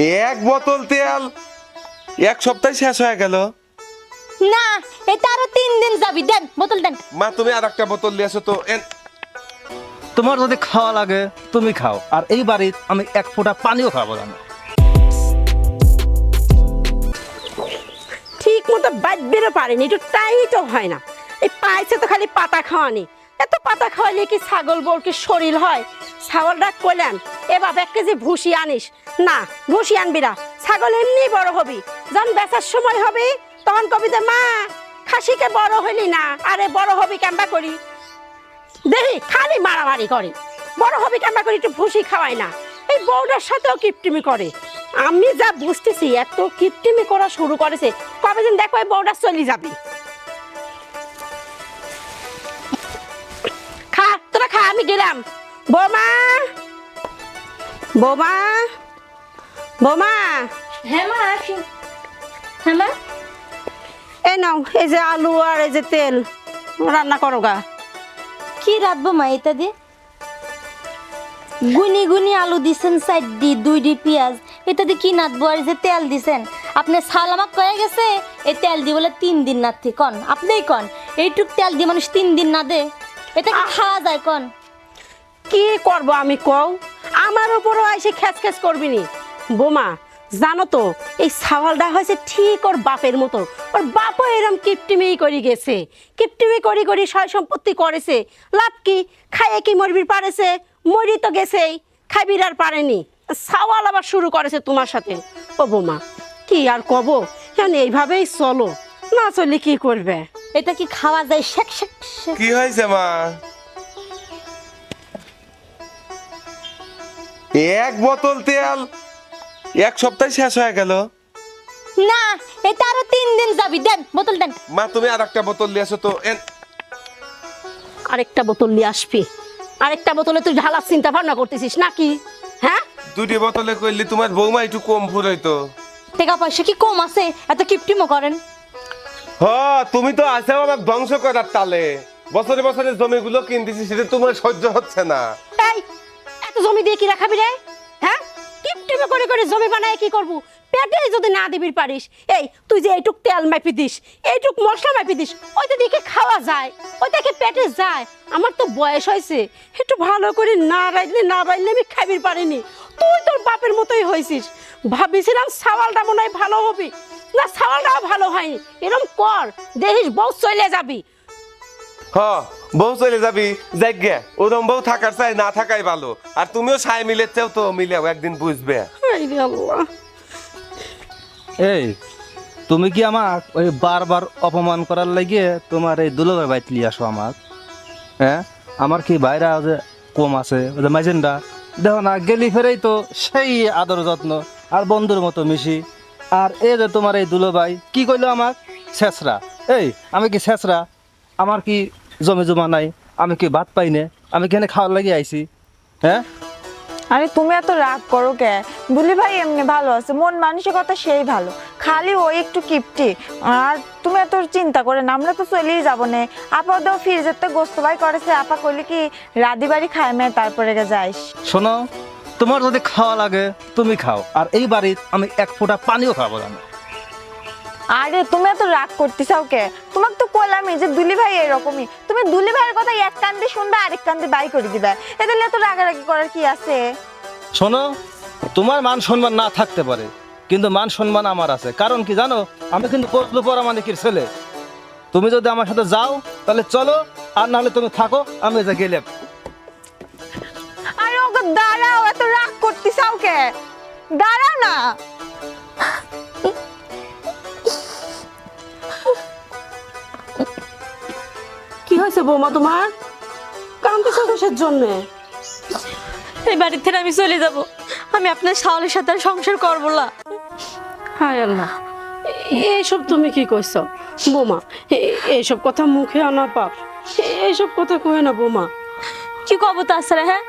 এক বোতল তেল। এক সপ্তাহ শেষ হয়ে গেল। না এটা আরও তিন দিন যাবি। দেন বোতল দেন। মা তুমি আর একটা বোতল নিয়ে আসো তো। তোমার যদি খাওয়া লাগে তুমি খাও। আর এই বাড়ির আমি এক ফোঁটা পানিও খাব না। ঠিক মতো বাজবেরও পারেনি একটু টাইটও হয় না। এই পাইছে তো খালি পাতা খাওয়ানি। এত পাতা খাওয়ালে কি ছাগল বলকে শরীর হয়? ছাগলটা কইলাম এ বাপ এক কেজি ভুসি আনিস। না ভুসি আনবি না। ছাগল এমনি বড় হবি। যখন বেচার সময় হবে, তখন কবি যে, মা, খাসিকে বড় হইলি না, আরে বড় হবি কেমবা করি? দেখি, খালি মারামারি করে। বড় হবি কেমবা করি, একটু ভুসি খাওয়াই না। এই বউটার সাথেও কিপটিমি করে। আমি যা বুঝতেছি, এত কিপটিমি করা শুরু করেছে, কবে দিন দেখো এই বউটা চলে যাবে। খা, তোরা খা, আমি গেলাম। বৌমা বৌমা। বৌমা। হ্যাঁ মা আসি। হ্যাঁ মা। এই নাও এই যে আলু আর এই যে তেল রান্না করো গা। কি রাখব মা এটা দিয়ে? গুনি গুনি আলু দিছেন সাইড দি দুই ডি পেঁয়াজ। এটা দিয়ে কি নাতবো আর এই যে তেল দিছেন। আপনি সালামাক কয়ে গেছে এই তেল দি বলে তিন দিন নাথি কন। আপনিই কন এইটুক তেল দিয়ে মানুষ তিন দিন না দে এটা কি খাওয়া যায় কন? কি করব আমি কও? আমার উপরও এসে খেস খেস করবি নি। বোমা জানো তো এই সাওয়ালটা হয়েছে ঠিক ওর বাপের মতো। ওর বাপও এরম কিপটিমি করে গেছে। কিপটিমি করি করি সয় সম্পত্তি করেছে। লাভ কি? খাইয়ে কি মরবির পারেছে? মরি তো গেছেই খাইবির আর পারেনি। সাওয়াল আবার শুরু করেছে তোমার সাথে। ও বোমা কি আর কব? হ্যাঁ এইভাবেই চলো। না চলে কি করবে? এটা কি খাওয়া যায়? শেক শেক শেক কি হয়েছে মা? এক বোতল তেল এক সপ্তাহ শেষ হয়ে গেল। না এটা আরও তিন দিন যাবি দেন বোতল দেন। মা তুমি আর একটা বোতল নিয়ে আসো তো এন- আরেকটা বোতল নিয়ে আসবি। আরেকটা বোতলে তুই ঢালার চিন্তা ভাবনা করতেছিস নাকি? হ্যাঁ? দুটি বোতলে করলে তোমার বৌমা একটু কম ফুরাইতো টাকা পয়সা কি কম আছে? এত কিপটিমো করেন। হ তুমি তো আছে আমার ধ্বংস করার তালে। বছরে বছরে জমিগুলো কিনতেছি সেটা তোমার সহ্য হচ্ছে না। এই এত জমি দিয়ে কি রাখাবি রে? হ্যাঁ? টিপটিপে করে করে জমি বানায় কি করব? পেটে যদি না দিবি পারিস, এই তুই যে এইটুক তেল মাপি দিস, এইটুক মশলা মাপি দিস ওইটা দেখে খাওয়া যায় ওইটা কি পেটে যায়। আমার তো বয়স হয়েছে, একটু ভালো করে না রাইলে না বাইলে আমি খাবির পারিনি। তুই তোর বাপের মতোই হয়েছিস। ভাবিছিলাম সাওয়ালটা মনে হয় ভালো হবি। না সাওয়ালটাও ভালো হয়নি। এরম কর, দেখিস বউ চলে যাবি। হ বউ চলে যাবি যাইগে ওরম বউ থাকার চাই না থাকাই ভালো। আর তুমিও সাই মিলে চেও তো মিলেও একদিন বুঝবে। এই তুমি কি আমাক ওই বারবার অপমান করার লাগিয়ে তোমার এই দুলোবার বাইত লিয়ে আসো আমার হ্যাঁ? আমার কি বাইরা যে কম আছে মাইজেন্ডা দেখো না গেলি ফেরেই তো সেই আদর যত্ন আর বন্ধুর মতো মিশি। আর এই যে তোমার এই দুলোবাই কি কইলো আমার শেষরা। এই আমি কি শেষরা? আমার কি জমি জমা নাই আমি কি ভাত পাই না? আমি কেন খাওয়ার লাগিয়ে আইছি? হ্যাঁ আরে তুমি এত রাগ করো কে? দুলি ভাই এমনি ভালো আছে মন মানসিকতা সেই ভালো। খালি ওই একটু কিপটি। আর তুমি এত চিন্তা করে না আমরা তো চলেই যাব না। আপা তো ফ্রিজের গোস্ত ভাই করেছে আপা কইলে কি রাদি বাড়ি খায় মে তারপরে গে যাইস। শোনো তোমার যদি খাওয়া লাগে তুমি খাও। আর এই বাড়ির আমি এক ফোঁটা পানিও খাব না। আরে তুমি এত রাগ করতেছাও কে তোমাকে তো কইলামই যে দুলি ভাই এরকমই। তুমি দুলি ভাইয়ের কথা এক কান দিয়ে শুনবে আরেক কান দিয়ে বাই করে দিবে। এদের এত রাগারাগি করার কি আছে? শোনো তোমার মান সম্মান না থাকতে পারে কিন্তু মান সম্মান আমার আছে। কারণ কি জানো আমি কিন্তু পড়ল পরামানিকের ছেলে। তুমি যদি আমার সাথে যাও তাহলে চলো আর না হলে তুমি থাকো আমি যা গেলে আরে ওকে দাঁড়াও এত রাগ করতেছাও কে দাঁড়াও না। হয়েছে বৌমা তোমার? কান্দিছো কিসের জন্য? এই বাড়ির থেকে আমি চলে যাব। আমি আপনার শাওলের সাথে আর সংসার করব না। হায় আল্লাহ। এইসব তুমি কি কইছ? বৌমা এইসব কথা মুখে আনা পাপ। এইসব কথা কয়ে না বৌমা। কি কব তাছাড়া হ্যাঁ?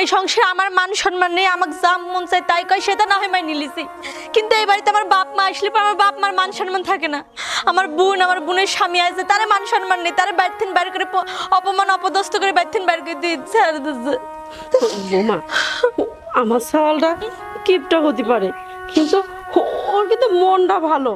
এই সংসারে আমার মান সম্মান নেই, আমাকে যা মন চাই তাই কয়, সেটা না হয় মাই নিলিছি। কিন্তু এই বাড়িতে আমার বাপ মা আসলে আমার বাপ মার মান সম্মান থাকে না। আমার বোন, আমার বোনের স্বামী আছে, তারে মান সম্মান নেই, তারে বাইর থেকে বাইর করে অপমান, অপদস্থ করে বাইর থেকে বাইর করে দিচ্ছে বৌমা, আমার সালটা কিপটা হতে পারে, কিন্তু ওর কিন্তু মনটা ভালো।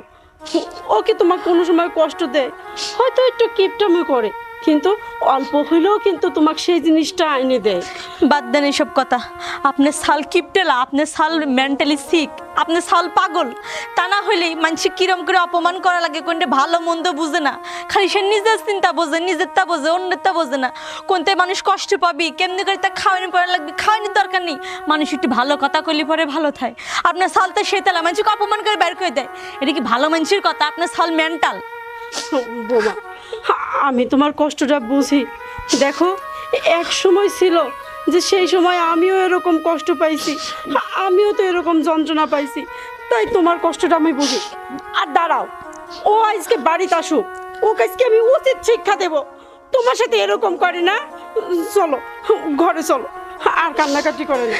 ও কি তোমাকে কোনো সময় কষ্ট দেয়, হয়তো একটু কিপটামি করে। কিন্তু অল্প হইলেও কিন্তু তোমাকে সেই জিনিসটা এনে দেয়। বাদ দেন এসব কথা। আপনি সাল কিপটেলা, আপনি সাল মেন্টালি সিক আপনি সাল পাগল। তা না হইলে মানুষ কিরম করে অপমান করা লাগে কোনটা ভালো মন্দ বুঝে না। খালি সে নিজের চিন্তা বোঝে, নিজেরটা বোঝে, অন্যেরটা বোঝে না। কোনতে মানুষ কষ্ট পাবি, কেমনি করে তা খাওয়ানি পড়া লাগবে খাওয়ানির দরকার নেই। মানুষ একটু ভালো কথা কইলে পরে ভালো থাকে আপনার সালতে সে তেলা, মানুষকে অপমান করে বের করে দেয়। এটা কি ভালো মানুষের কথা? আপনার সাল মেন্টাল বোমা আমি তোমার কষ্টটা বুঝি। দেখো এক সময় ছিল যে সেই সময় আমিও এরকম কষ্ট পাইছি আমিও তো এরকম যন্ত্রণা পাইছি তাই তোমার কষ্টটা আমি বুঝি। আর দাঁড়াও ও আজকে বাড়িতে আসুক ওকে আজকে আমি উচিত শিক্ষা দেব। তোমার সাথে এরকম করে না চলো ঘরে চলো আর কান্নাকাটি করে না।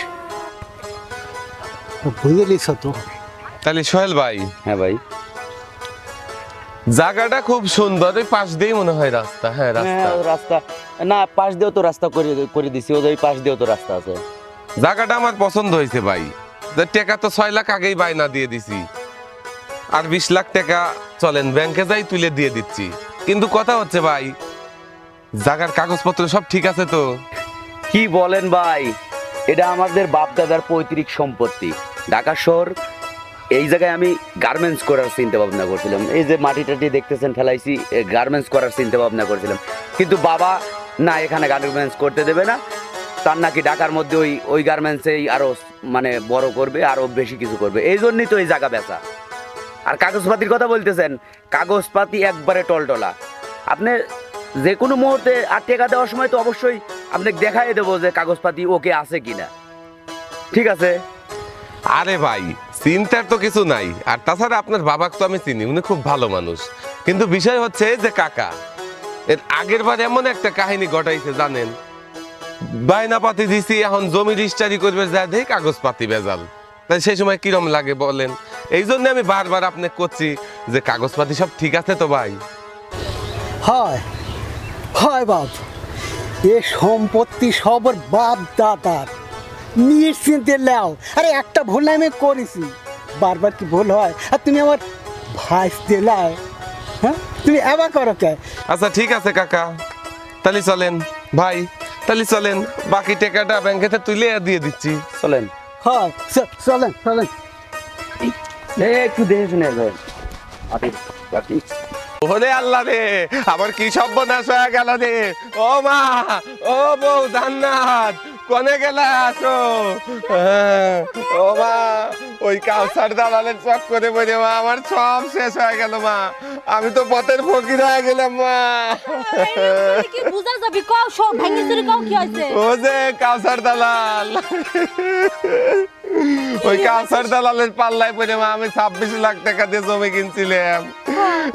বুঝে তো? তাহলে সোহেল ভাই হ্যাঁ ভাই। জায়গাটা খুব সুন্দর ওই পাশ দিয়েই মনে হয় রাস্তা হ্যাঁ রাস্তা হ্যাঁ, রাস্তা। না পাশ দিয়েও তো রাস্তা করে করে দিছি ওদের পাশ দিয়েও তো রাস্তা আছে। জায়গাটা আমার পছন্দ হয়েছে ভাই। টাকা তো ছয় লাখ আগেই বায়না দিয়ে দিছি। আর বিশ লাখ টাকা চলেন ব্যাংকে যাই তুলে দিয়ে দিচ্ছি। কিন্তু কথা হচ্ছে ভাই জায়গার কাগজপত্র সব ঠিক আছে তো? কি বলেন ভাই এটা আমাদের বাপ দাদার পৈতৃক সম্পত্তি। ঢাকা শহর এই জায়গায় আমি গার্মেন্টস করার চিন্তা ভাবনা করছিলাম। এই যে মাটি টাটি দেখতেছেন, ফেলাইছি গার্মেন্টস করার চিন্তা ভাবনা করছিলাম। কিন্তু বাবা না এখানে গার্মেন্টস করতে দেবে না। তার নাকি ঢাকার মধ্যে ওই ওই গার্মেন্টসেই আরও মানে বড় করবে, আরও বেশি কিছু করবে। এই জন্যই তো এই জায়গা বেচা। আর কাগজপাতির কথা বলতেছেন, কাগজপাতি একবারে টলটলা। আপনি যে কোনো মুহূর্তে আর টেকা দেওয়ার সময় তো অবশ্যই আপনাকে দেখাই দেবো যে কাগজপাতি ওকে আছে কিনা। ঠিক আছে? আরে ভাই, চিন্তার তো কিছু নাই। আর তাছাড়া আপনার বাবাকে তো আমি চিনি, উনি খুব ভালো মানুষ। কিন্তু বিষয় হচ্ছে যে কাকা, এর আগের বার এমন একটা কাহিনী ঘটাইছে, জানেন? বায়না পাতি দিছি, এখন জমি রিস্টারি করবে, যা দেই কাগজপাতি বেজাল তাই সেই সময় কিরম লাগে বলেন? এই জন্য আমি বারবার আপনি করছি যে কাগজপাতি সব ঠিক আছে তো ভাই? হয় হয় বাপ। এ সম্পত্তি সবর বাপ দাদার নিশ্চিন্তে লাও। আরে একটা ভুল আমি করেছি। বারবার কি ভুল হয়? আর তুমি আমার ভাইস দিলাই। হ্যাঁ? তুমি এবার করো কে? আচ্ছা ঠিক আছে কাকা। তাহলে চলেন। ভাই তাহলে চলেন। বাকি টাকাটা ব্যাংকেতে তুলে দিয়ে দিচ্ছি। চলেন। হয় চলেন চলেন। একটু দেখে শুনে যাবেন ওরে আল্লাহ রে আবার কি সর্বনাশ হয়ে গেল রে? ও মা ও বউ জান্নাত। কোনে গেলে আসো হ্যাঁ, ও মা ওই কাউসার দালালের চক করে বলে মা আমার সব শেষ হয়ে গেল মা। আমি তো পথের ফকির হয়ে গেলাম মা। কি বুঝা যাবি? কও সব ভেঙে চুরি কও কি হয়েছে? ও যে কাউসার দালাল। ওই কাউসার দালালের পাল্লায় পড়ে মা আমি ছাব্বিশ লাখ টাকা দিয়ে জমি কিনছিলাম।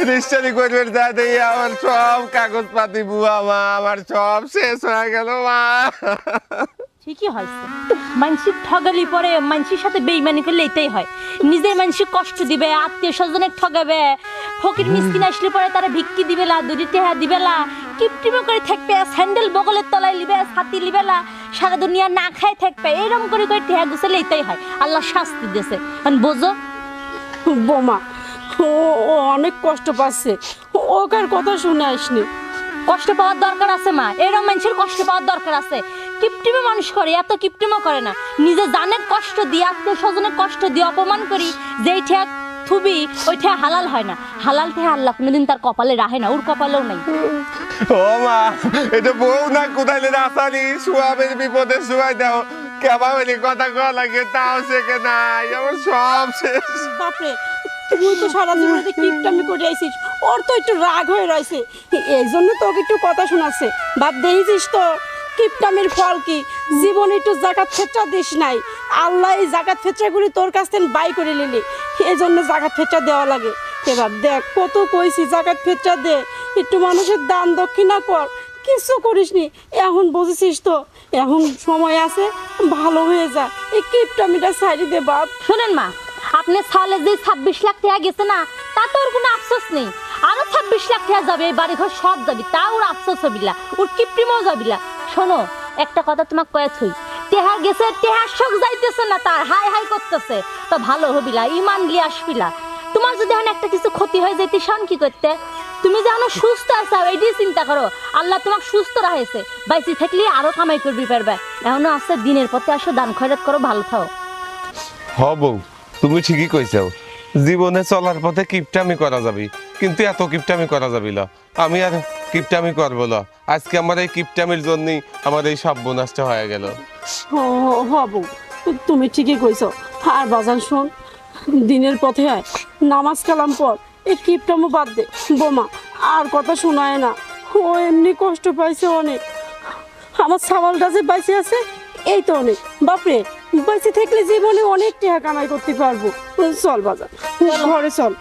রেজিস্ট্রারি করবে যা দিয়ে আমার সব কাগজপাতি বুয়া মা আমার সব শেষ হয়ে গেল মা। ঠিকই হয়েছে। মানসিক ঠগালি পরে মানসির সাথে বেইমানি করলে এটাই হয়। নিজের মানসিক কষ্ট দিবে আত্মীয় স্বজনের ঠগাবে ফকির মিসকিন আসলে পরে তারা ভিক্ষি দিবেলা দুটি টেহা দিবেলা কিপটিমো করে থাকবে স্যান্ডেল বগলের তলায় লিবে ছাতি লিবেলা সারা দুনিয়া না খায় থাকবে এরকম করে করে টেহা গুছালে এটাই হয়। আল্লাহ শাস্তি দিয়েছে। কারণ বোঝো? বোমা ও ও অনেক কষ্ট পাচ্ছে। ওকার কথা শুনে আসনি। কষ্ট পাওয়ার দরকার আছে মা এরকম মানুষের কষ্ট পাওয়ার দরকার আছে। কিপটিমে মানুষ করে এত কিপটিমো করে না। নিজে জানে কষ্ট দিয়ে আত্মীয় স্বজনের কষ্ট দিয়ে অপমান করি যেই ঠেক থুবি ওই ঠেয়া হালাল হয় না। হালাল ঠেয়া আল্লাহ কোনোদিন তার কপালে রাহে না ওর কপালেও নাই। ও মা এটা বউ না? কোথায় আসানি শুয়াবের বিপদে শুয়াই দাও। কেমন হইলে কথা কওয়া লাগে তাও শেখে নাই। আমার সব শেষ। বাপরে তুই তো সারা জীবনে কিপটামি করে আইছিস। ওর তো একটু রাগ হয়ে রয়েছে। এই জন্য তোকে একটু কথা শোনাচ্ছে। বাপ দেখেছিস তো? কিপটামির ফল কি? জীবনে একটু জাকাত ফেটরা দিস নাই। আল্লাহ এই জাকাত ফেটরাগুলি তোর কাছ থেকে বাই করে নিলি। এই জন্য জাকাত ফেটরা দেওয়া লাগে। এবার দেখ, কত কইছি জাকাত ফেটরা দে। একটু মানুষের দান দক্ষিণা কর। কিছু করিসনি এখন বুঝেছিস তো? এখন সময় আছে, ভালো হয়ে যা। এই কিপটামিটা সাইডে দে বাপ। শোনেন মা, আপনি সালে যে ছাব্বিশ লাখ টাকা গেছে না তাতে ওর কোনো আফসোস নেই। আরও ছাব্বিশ লাখ টাকা যাবে, এই বাড়ি ঘর সব যাবি তা ওর আফসোস হবিলা, ওর কিপটিমও যাবিলা। শোনো, একটা কথা তোমাকে কয়ে থই। টেহা গেছে টেহার শোক যাইতেছে না, তার হাই হাই করতেছে। তো ভালো হবিলা, ইমান লিয়ে আসবিলা। তোমার যদি এখন একটা কিছু ক্ষতি হয়ে যেতে শান কি করতে? তুমি যেন সুস্থ আছো এইটাই চিন্তা করো। আল্লাহ তোমাকে সুস্থ রাখেছে বাইসি থাকলে আরও কামাই করবি পারবে। এখনও আছে, দিনের পথে আসো, দান খয়রাত করো, ভালো থাও। হ তুমি ঠিকই কইছো জীবনে চলার পথে কিপটামি করা যাবি, কিন্তু এত কিপটামি করা যাবি না। আমি আর কিপটামি করব না আজকে আমার এই কিপটামির জন্যই আমার এই সব বোনাসটা হয়ে গেল। হব। তুমি ঠিকই কইছো। আর বাজান, শোন। দিনের পথে আয়। নামাজ কালাম পর এই কিপটামো বাদ দে। বোমা, আর কথা শোনায় না। ও এমনি কষ্ট পাইছে অনেক। আমার সাওয়ালটা যে বাইসে আছে, এই তো অনেক। বাপরে বাইসে থাকলে জীবনে অনেক টাকা কামাই করতে পারব। চল বাজার ঘরে চল।